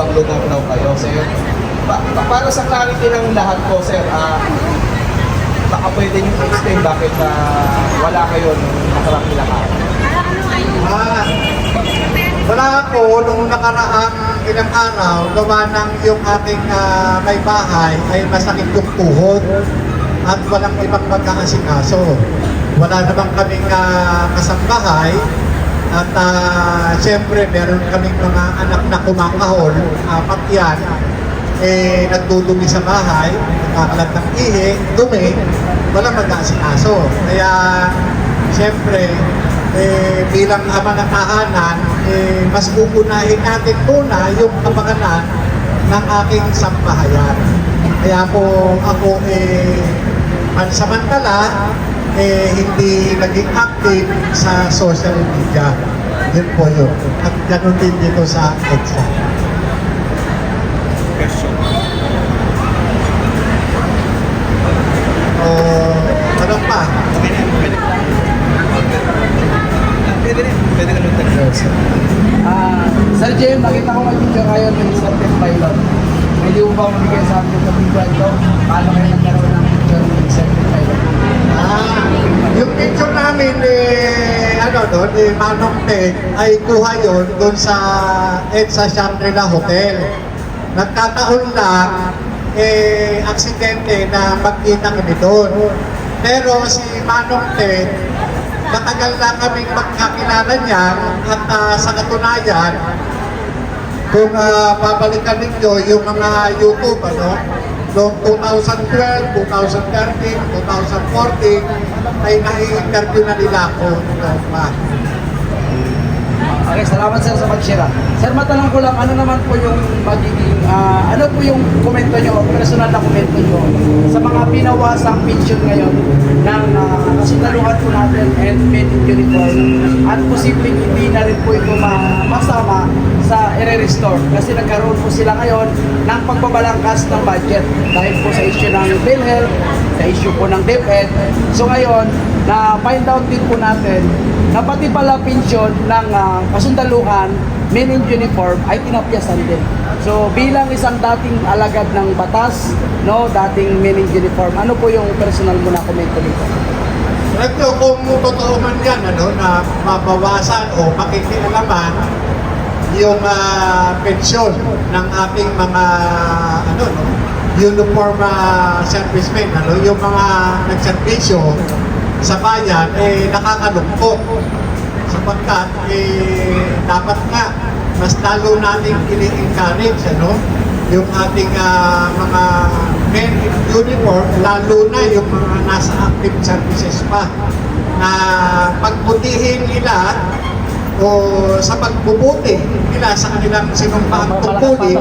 ibang lugar daw kayo, sir. Pa- pa- para sa clarity ng lahat po, sir, ah, baka pwede niyo explain bakit ah, wala kayo nung nakarang araw. Ah, wala ako nung nakaraang ilang araw, gawa ng yung ating ah, may bahay ay masakit yung tuhod at walang ibang mag-aasikaso. Wala naman kaming uh, kasambahay at uh, siyempre meron kaming mga anak na kumakahol, apat yan, eh, nagdudumi sa bahay, nakakalat ng ihi, dumi, walang mag-aasikaso. Kaya, siyempre, eh, bilang ama ng tahanan, eh, mas uunahin natin muna yung kapakanan ng aking sambahayan. Kaya po ako eh, pansamantala, eh, hindi naging active sa social media. Yun po yun. At ganun din dito sa EDSA. O, ano pa? Pwede rin, pwede ka nung Ah, Sir Jim, nakita ko mag-picture kayo ng Serpent Pilot. Pwede mo ba mamigay sa amin ng video ito? Paano kayo nagkaroon ng picture ng Serpent Pilot? Ah, yung picture namin eh, ano doon, eh, Manong Ted, ay kuha yon doon sa EDSA Shangri-La Hotel. Nagkataon lang, eh, aksidente na magkita kami doon. Pero si Manong Ted, matagal na kaming magkakilala niya at ah, sa katunayan, kung uh, babalikan ninyo yung mga YouTube, ano, noong 2012, 2013, 2014, ay nai-interview na nila ako noon pa. Okay, salamat sir sa pag-share. ah. Sir, matanong ko lang, ano naman po yung magiging, ah, ano po yung komento nyo, personal na komento nyo sa mga pinawasang pension ngayon ng uh, kasindaluhan po natin and made in uniform at posibleng hindi na rin po ito ma- masama sa i-restore kasi nagkaroon po sila ngayon ng pagbabalangkas ng budget dahil po sa issue ng PhilHealth, sa issue po ng DepEd. So ngayon, na find out din po natin na pati pala pensyon ng ah, kasundaluhan, men in uniform ay tinapyasan din. So bilang isang dating alagad ng batas, no, dating men in uniform, ano po yung personal mo na komento dito? Ito, kung totoo man yan, ano, na mabawasan o makikialaman yung ah, pensyon ng ating mga ano no uniform ah, servicemen ano yung mga nagserbisyo sa bayan eh nakakalungkot. Sapagkat eh dapat nga mas lalo nating ini-encourage ano yung ating ah, mga men in uniform lalo na yung mga nasa active services pa na pagbutihin nila o sa pagbubuti nila sa kanilang sinumpang tungkulin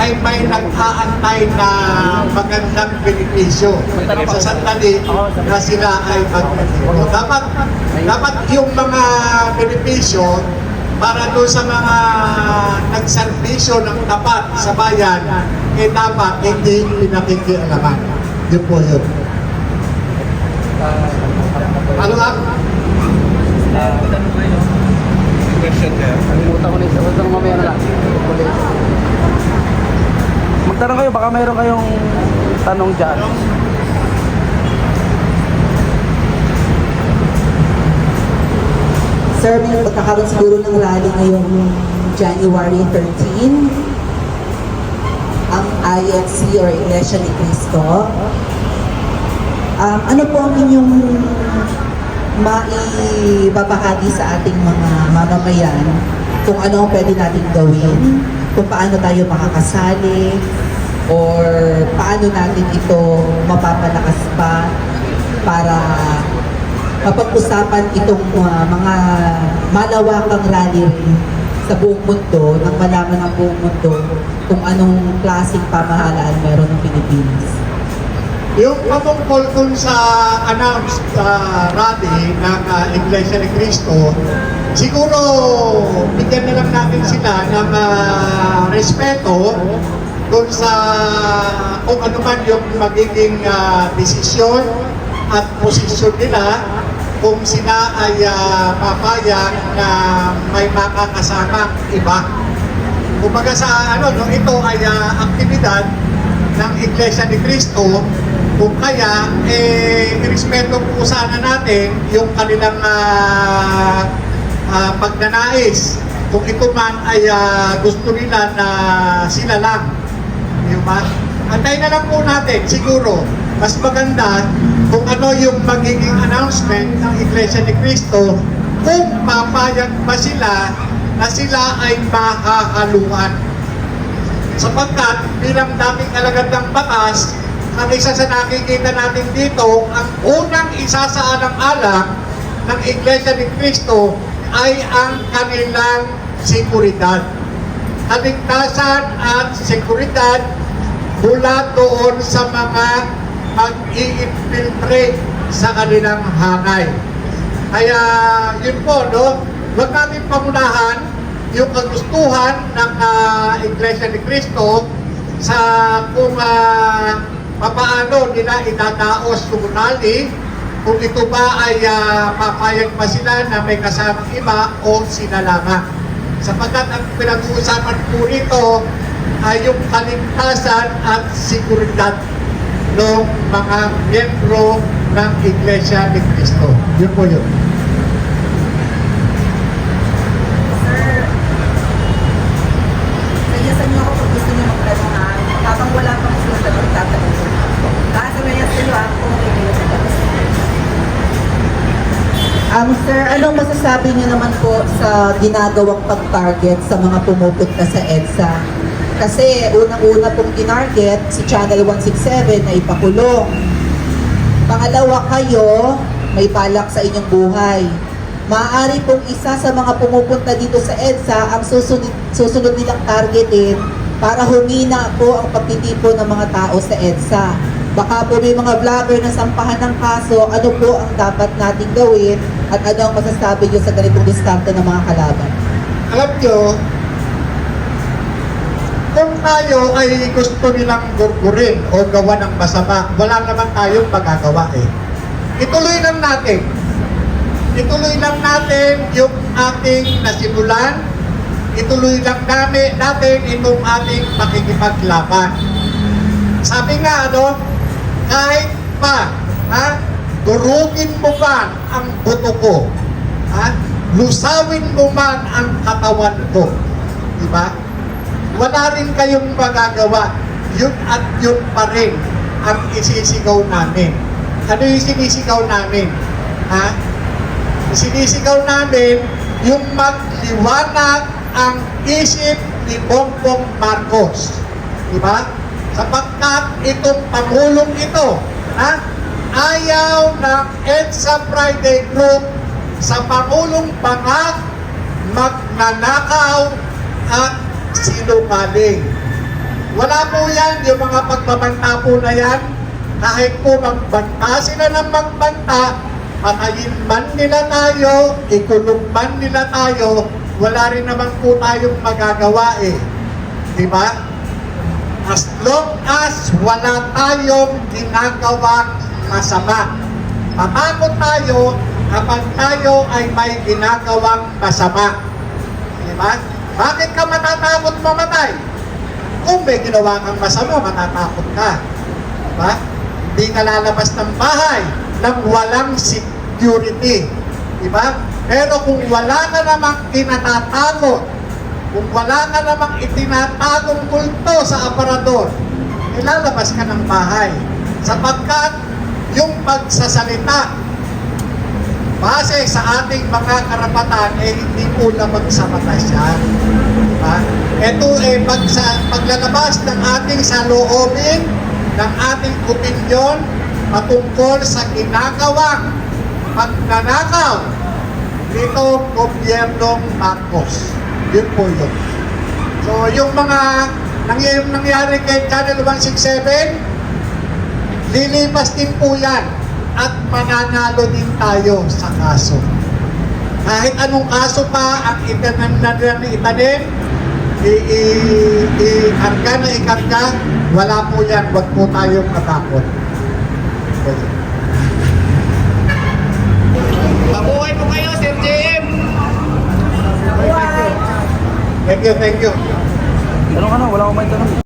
ay may nag-aantay na magandang benepisyo sa sandali na sila ay magretiro. Dapat, dapat yung mga benepisyo para doon sa mga nagserbisyo ng tapat sa bayan, eh dapat hindi pinakikialaman. Yun po yun. Ano nga? Question there. Kalimutan ko na isa. Huwag mamaya na lang. Ulit. Magtanong kayo, baka mayroon kayong tanong dyan. Sir, may magkakaroon siguro ng rally ngayong January 13. Ang IFC or Iglesia ni Cristo. Um, ano po ang inyong maibabahagi sa ating mga mamamayan kung ano ang pwede natin gawin, kung paano tayo makakasali, or paano natin ito mapapalakas pa para mapag-usapan itong uh, mga malawakang rally sa buong mundo, nang malaman ng buong mundo kung anong klaseng pamahalaan meron ng Pilipinas. Yung patungkol dun sa announced uh, rally ng uh, Iglesia ni Cristo, siguro bigyan na lang natin sila ng uh, respeto dun sa kung ano man yung magiging uh, desisyon at posisyon nila kung sila ay uh, papayag na may makakasamang iba. Kumbaga sa ano, no, ito ay ah, aktibidad ng Iglesia ni Cristo kung kaya, eh, irespeto po sana natin yung kanilang ah, ah, pagnanais. Kung ito man ay ah, gusto nila na sila lang. Di ba? Antayin na lang po natin, siguro, mas maganda kung ano yung magiging announcement ng Iglesia ni Cristo kung papayag ba sila na sila ay mahahaluan. Sapagkat bilang dating alagad ng batas, ang isa sa nakikita natin dito, ang unang isasaalang-alang ng Iglesia ni Cristo ay ang kanilang sekuridad. Kaligtasan at sekuridad mula doon sa mga mag-i-infiltrate sa kanilang hangay. Kaya yun po, no? Huwag natin pamunahan yung kagustuhan ng ah, Iglesia ni Cristo sa kung uh, papaano nila idadaos sumunali kung ito ba ay ah, papayag pa sila na may kasamang iba o sila lamang. Sapagkat ang pinag-uusapan po rito ay yung kaligtasan at seguridad ng mga miyembro ng Iglesia ni Cristo. Yun po yun. Sir, anong masasabi niyo naman po sa ginagawang pag-target sa mga pumupunta sa EDSA? Kasi unang-una pong tinarget si Channel 167 na ipakulong. Pangalawa kayo, may balak sa inyong buhay. Maaari pong isa sa mga pumupunta dito sa EDSA ang susunod, susunod nilang targetin para humina po ang pagtitipo ng mga tao sa EDSA. Baka po may mga vlogger na sampahan ng kaso, ano po ang dapat nating gawin at ano ang masasabi nyo sa ganitong diskarte ng mga kalaban? alam nyo, kung tayo ay gusto nilang gurgurin o gawa ng masama, wala naman tayong magagawa eh. Ituloy lang natin. Ituloy lang natin yung ating nasimulan. Ituloy lang namin, natin itong ating makikipaglaban. Sabi nga, ano, kahit pa, ha, durugin mo man ang buto ko, ha, lusawin mo man ang katawan ko. Di ba? Wala rin kayong magagawa. Yun at yun pa rin ang isisigaw namin. Ano yung sinisigaw namin? Ha? Sinisigaw namin yung magliwanag ang isip ni Bongbong Marcos. Di ba? Sapagkat itong pangulong ito, ha? ayaw ng EDSA Friday Group sa Pangulong Bangag magnanakaw at sinungaling. Wala po yan, yung mga pagbabanta po na yan. Kahit po magbanta sila ng magbanta, patayin man nila tayo, ikulong man nila tayo, wala rin naman po tayong magagawa eh. Di ba? As long as wala tayong ginagawang masama. Matakot tayo kapag tayo ay may ginagawang masama. Di ba? Bakit ka matatakot mamatay? Kung may ginawa kang masama, matatakot ka. Di ba? Hindi ka lalabas ng bahay nang walang security. Di ba? Pero kung wala ka namang kinatatakot, kung wala ka namang itinatagong kulto sa aparador, ilalabas ka ng bahay. Sapagkat yung pagsasalita base sa ating mga karapatan, eh hindi po lamang sa batas yan. Diba? Ito eh, pag sa, paglalabas ng ating saloobin, ng ating opinyon, patungkol sa ginagawang pagnanakaw nitong gobyernong Marcos. Yun po yun. So, yung mga nangyayari, nangyari kay Channel 167, lilipas din po yan at mananalo din tayo sa kaso. Kahit anong kaso pa ang itanim na itanim, i- i- i-karga na ikarga, wala po yan, wag po tayong matakot. Mabuhay po kayo, Sir Thank you, thank you. Tanong ka ano? na, wala akong may tanong.